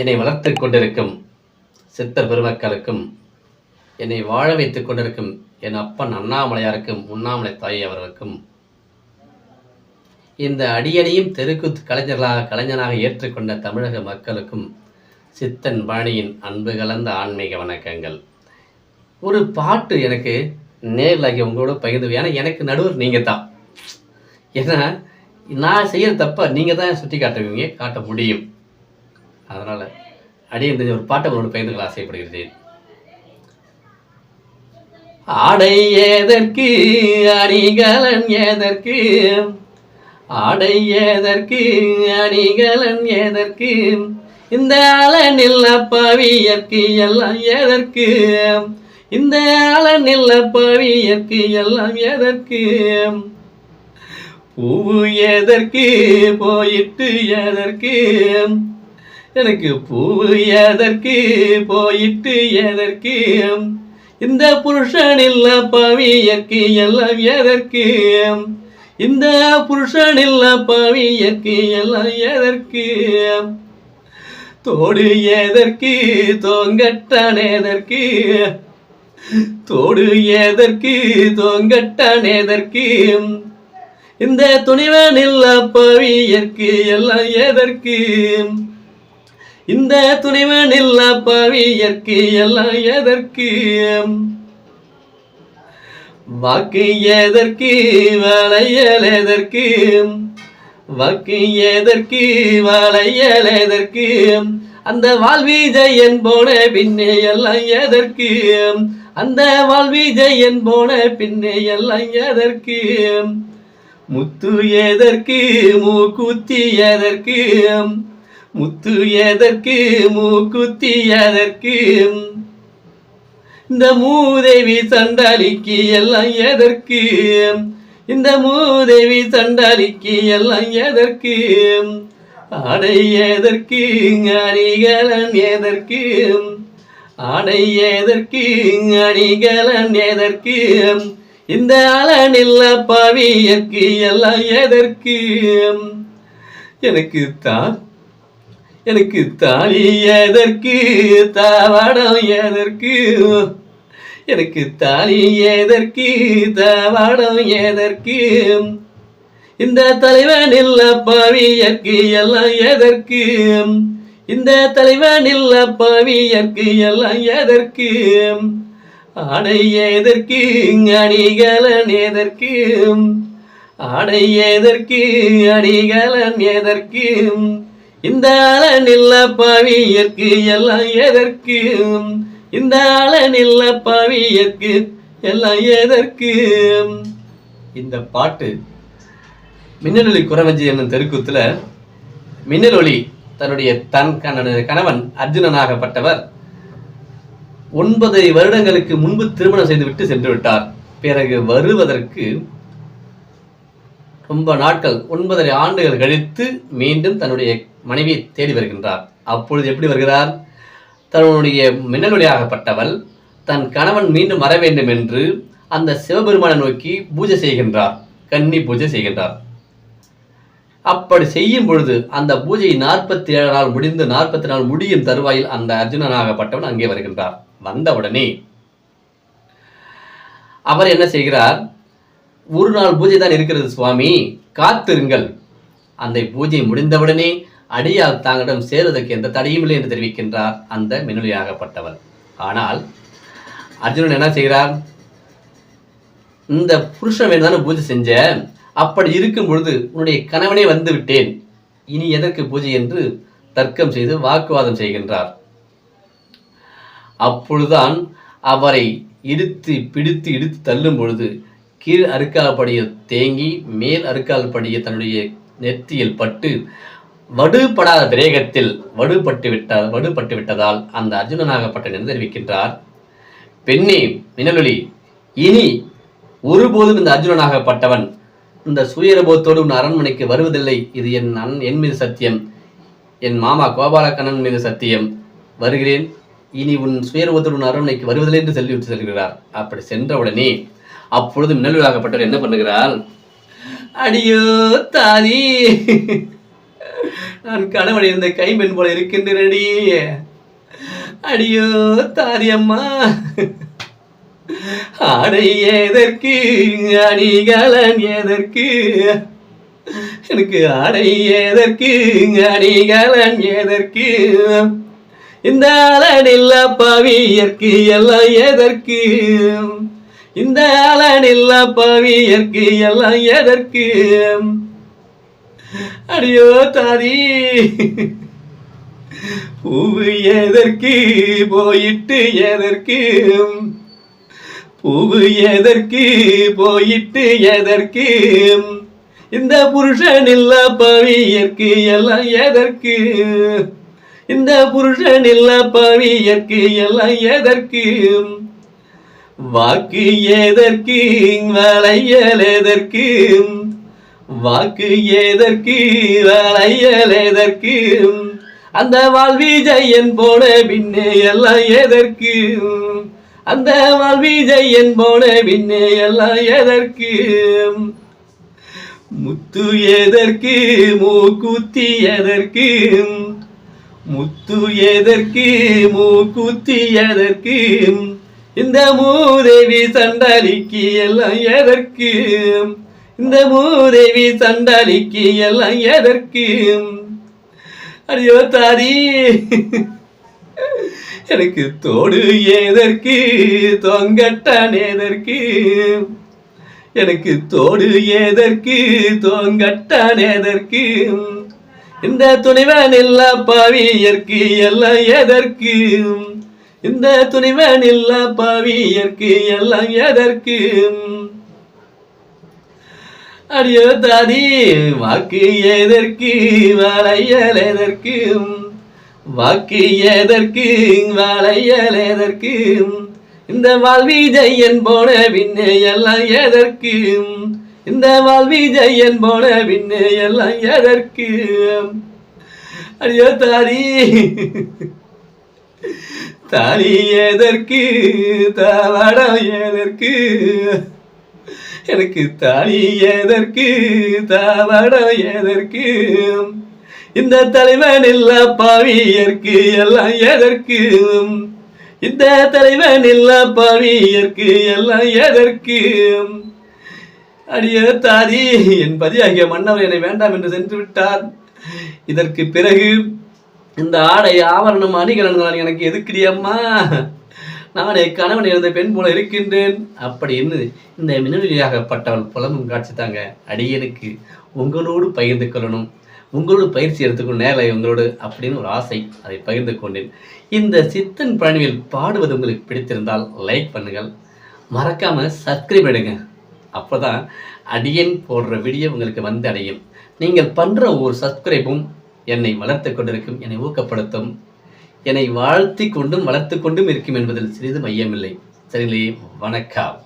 என்னை வளர்த்து கொண்டிருக்கும் சித்தர் பெருமக்களுக்கும் என்னை வாழ வைத்துக் கொண்டிருக்கும் என் அப்பன் அண்ணாமலையாருக்கும் உண்ணாமலை தாய் அவர்களுக்கும் இந்த அடியனையும் தெருக்கூத்து கலைஞர்களாக கலைஞனாக ஏற்றுக்கொண்ட தமிழக மக்களுக்கும் சித்தன் பாணியின் அன்பு கலந்த ஆன்மீக வணக்கங்கள். ஒரு பாட்டு எனக்கு நேரில் உங்களோட பகிர்ந்து ஏன்னா எனக்கு நடுவர் நீங்கள் தான் ஏன்னா நான் செய்கிற தப்பை நீங்கள் தான் சுட்டி காட்டுவீங்க காட்ட முடியும். அதனால் அடியே இந்த ஒரு பாட்டை உங்களோட பயந்துகள் ஆசைப்படுகிறேன் ஆடை ஏதற்கு அணிகலன் ஏதற்கு ஆடை ஏதற்கு அணிகலன் ஏதற்கு இந்த அலனில் பவியற்கு எல்லாம் எதற்கு இந்த அலனில் பவியற்கு எல்லாம் எதற்கு பூவு எதற்கு போயிட்டு எதற்கு எனக்கு பூவு எதற்கு போயிட்டு எதற்கு? இந்த புருஷன் இல்ல பவியற்கு எல்லாம் எதற்கு? இந்த புருஷன் இல்ல பவியற்கு எல்லாம் எதற்கு? தோடு எதற்கு தொங்கட்டான் எதற்கு தோடு எதற்கு தொங்கட்டான் எதற்கு இந்த துணிவன் இல்ல பவியற்கு எல்லாம் எதற்கு? இந்த துணிவன் இல்ல பவியற்கு எல்லாம் எதற்கு? வாக்கு எதற்கு? வளையல் எதற்கு? வாக்கு எதற்கு? வளையல் எதற்கு? அந்த வாழ்விஜயன் போன பின்னே எல்லாம் எதற்கு? அந்த வாழ்விஜயன் போன பின்னே எல்லாம் எதற்கு? முத்து எதற்கு? மூக்குத்தி எதற்கு? முத்து எதற்கு மூக்குத்தி எதற்கு? இந்த மூதேவி சண்டாளிக்கு எல்லாம் எதற்கு? இந்த மூதேவி சண்டாளிக்கு எல்லாம் எதற்கு? ஆடை எதற்கு அணிகலன் எதற்கு? ஆடை எதற்கு அணிகலன் எதற்கு? இந்த அலனில்ல பவியற்கு எல்லாம் எதற்கு? எனக்கு தான் எனக்கு தாலி எதற்கு தாவாடம் எதற்கு? எனக்கு தாலி எதற்கு தாவாடம் எதற்கு? இந்த தலைவன் இல்ல பவியற்கு எல்லாம் எதற்கு? இந்த தலைவன் இல்ல பவியற்கு எல்லாம் எதற்கு? ஆடை எதற்கு அணிகலன் எதற்கு? ஆடை எதற்கு அணிகலன் எதற்கு? இந்த அலனில்ல பவியற்கு எல்லாம் எதற்கு? இந்த அலனில்ல பவியற்கு எல்லாம் எதற்கு? இந்த பாட்டு மின்னலொலி குறவஞ்சி என்னும் தெருக்கூத்துல மின்னலொலி தன்னுடைய தன் கண- கணவன் அர்ஜுனனாகப்பட்டவர் ஒன்பது வருடங்களுக்கு முன்பு திருமணம் செய்துவிட்டு சென்று விட்டார். பிறகு வருவதற்கு ரொம்ப நாட்கள் ஒன்பதரை ஆண்டுகள் கழித்து மீண்டும் தன்னுடைய மனைவியை தேடி வருகின்றார். அப்பொழுது எப்படி வருகிறார்? தன்னுடைய மின்னலொளியாகப்பட்டவள் தன் கணவன் மீண்டும் வர வேண்டும் என்று அந்த சிவபெருமானை நோக்கி பூஜை செய்கின்றார் கன்னி பூஜை செய்கின்றார். அப்படி செய்யும் பொழுது அந்த பூஜை நாற்பத்தி ஏழு நாள் முடிந்து நாற்பத்தி நாள் முடியும் தருவாயில் அந்த அர்ஜுனனாகப்பட்டவன் அங்கே வருகின்றார். வந்தவுடனே அவர் என்ன செய்கிறார்? ஒரு நாள் பூஜை தான் இருக்கிறது சுவாமி. காத்திருங்கள். அந்த பூஜை முடிந்தவுடனே அடியால் தாங்களிடம் சேருவதற்கு எந்த தடையும் இல்லை என்று தெரிவிக்கின்றார் அந்த மின்னொலியாகப்பட்டவர் ஆனால் அர்ஜுனன் என்ன செய்கிறார் இந்த புருஷன் வேணுதானே பூஜை செஞ்ச? அப்படி இருக்கும் பொழுது உன்னுடைய கணவனே வந்து விட்டேன். இனி எதற்கு பூஜை என்று தர்க்கம் செய்து வாக்குவாதம் செய்கின்றார். அப்பொழுதுதான் அவரை இழுத்து பிடித்து இடித்து தள்ளும் பொழுது கீழ் அறுக்கால் படிய தேங்கி மேல் அறுக்கால் படிய தன்னுடைய நெத்தியில் பட்டு வடுபடாத பிரேகத்தில் வடுபட்டு விட்டால் வடுபட்டு விட்டதால் அந்த அர்ஜுனனாகப்பட்ட நின்று தெரிவிக்கின்றார். பெண்ணே மினலொலி இனி ஒருபோதும் இந்த அர்ஜுனனாகப்பட்டவன் இந்த சுயரபோத்தோடு உன் அரண்மனைக்கு வருவதில்லை. இது என் அன் என் மீது சத்தியம். என் மாமா கோபாலக்கண்ணன் மீது சத்தியம். வருகிறேன். இனி உன் சுயரூபத்தோடு உன் அரண்மனைக்கு வருவதில்லை என்று சொல்லிவிட்டு செல்கிறார். அப்படி சென்றவுடனே அப்பொழுது மின்னலுவாகப்பட்டவர் என்ன பண்ணுகிறார்? அடியோ தாதி நான் கணவன் இருந்த கைம்பெண் போல இருக்கின்றனடி. அடியோ தாரியம்மா ஆடை எதற்கு அணிகலன் எதற்கு எனக்கு ஆடை எதற்கு அணிகலன் எதற்கு இந்த அலனில்ல பவியற்கு எல்லாம் எதற்கு இந்த அலனில்ல இயற்கை எல்லாம் எதற்கு? அடியோ தாரி பூவு எதற்கு? போயிட்டு எதற்கு? பூவு எதற்கு? போயிட்டு எதற்கு? இந்த புருஷன் இல்ல பவி பவியற்கு எல்லாம் எதற்கு? இந்த புருஷன் இல்ல பவி பவியற்கு எல்லாம் எதற்கு? வாக்கு ஏதற்கு வளையல் எதற்கு? வாக்கு ஏதற்கு வளையல் எதற்கு? அந்த வாழ்விஜயன் போன பின்னே எல்லாம் எதற்கு? அந்த வாழ்விஜயன் போன பின்னே எல்லாம் எதற்கு? முத்து எதற்கு? மூக்குத்தி எதற்கு? முத்து எதற்கு? மூக்குத்தி எதற்கு? இந்த மூதேவி சண்டாலிக்கு எல்லாம் எதற்கு? இந்த மூதேவி சண்டாலிக்கு எல்லாம் எதற்கு? அடியோ தாரி எனக்கு தோடு எதற்கு? தொங்கட்டான் எதற்கு எனக்கு தோடு எதற்கு? தோங்கட்டான் எதற்கு இந்த துணிவன் இல்ல பாவியற்கு எல்லாம் எதற்கு? இந்த துணிவன் இல்ல பவியற்கு எல்லாம் எதற்கு? அடியோ தாதி வாக்கு எதற்கு? வளையல் எதற்கு? வாக்கு எதற்கு? வளையல் எதற்கு? இந்த வாழ்விஜயன் போன பின்னே எல்லாம் எதற்கு? இந்த வாழ்விஜயன் போன பின்னே எல்லாம் எதற்கு? அடியோ தாதி தனி எதற்கு? தவடம் எதற்கு? எனக்கு தனி எதற்கு? தவடம் எதற்கு? இந்த தலைவன் இல்ல பாவியற்கு எல்லாம் எதற்கு? இந்த தலைவன் இல்ல பாவியற்கு எல்லாம் எதற்கு? அடிய தாதி என் பதியாகிய மன்னவர் என்னை வேண்டாம் என்று சென்று விட்டார். இதற்கு பிறகு இந்த ஆடை ஆவரணம் அணிகலன்கள் எனக்கு எதுக்குடி அம்மா? நானே கணவன் இருந்த பெண் போல இருக்கின்றேன். அப்படின்னு இந்த மின்னலியாகப்பட்டவள் புலமும் காட்சி தாங்க. அடியனுக்கு உங்களோடு பகிர்ந்து கொள்ளணும். உங்களோடு பயிற்சி எடுத்துக்கணும் நேரில் உங்களோடு அப்படின்னு ஒரு ஆசை. அதை பகிர்ந்து கொண்டேன். இந்த சித்தன் பழனியில் பாடுவது உங்களுக்கு பிடித்திருந்தால் லைக் பண்ணுங்கள். மறக்காமல் சப்ஸ்கிரைப் எடுங்க. அப்போதான் அடியன் போடுற வீடியோ உங்களுக்கு வந்து அடையும். நீங்கள் பண்ணுற ஒரு சப்ஸ்கிரைப்பும் என்னை வளர்த்து கொண்டிருக்கும் என்னை ஊக்கப்படுத்தும் என்னை வாழ்த்தி கொண்டும் வளர்த்து கொண்டும் இருக்கும் என்பதில் சிறிது மையமில்லை. சரிங்களே வணக்கம்.